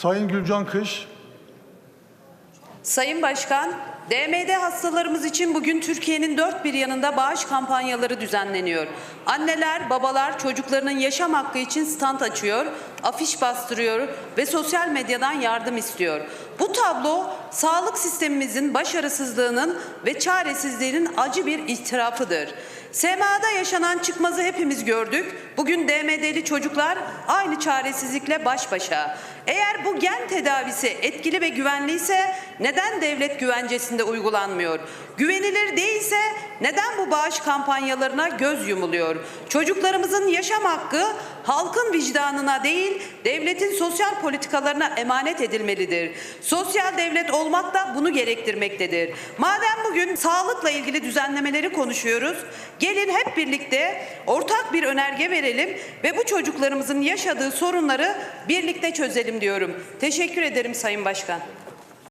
Sayın Gülcan Kış, Sayın Başkan, DMD hastalarımız için bugün Türkiye'nin dört bir yanında bağış kampanyaları düzenleniyor. Anneler, babalar çocuklarının yaşam hakkı için stand açıyor, afiş bastırıyor ve sosyal medyadan yardım istiyor. Bu tablo sağlık sistemimizin başarısızlığının ve çaresizliğinin acı bir itirafıdır. SMA'da yaşanan çıkmazı hepimiz gördük. Bugün DMD'li çocuklar aynı çaresizlikle baş başa. Eğer bu gen tedavisi etkili ve güvenliyse neden devlet güvencesinde uygulanmıyor? Güvenilir değilse neden bu bağış kampanyalarına göz yumuluyor? Çocuklarımızın yaşam hakkı halkın vicdanına değil, devletin sosyal politikalarına emanet edilmelidir. Sosyal devlet olmak da bunu gerektirmektedir. Madem bugün sağlıkla ilgili düzenlemeleri konuşuyoruz, gelin hep birlikte ortak bir önerge verelim ve bu çocuklarımızın yaşadığı sorunları birlikte çözelim diyorum. Teşekkür ederim Sayın Başkan.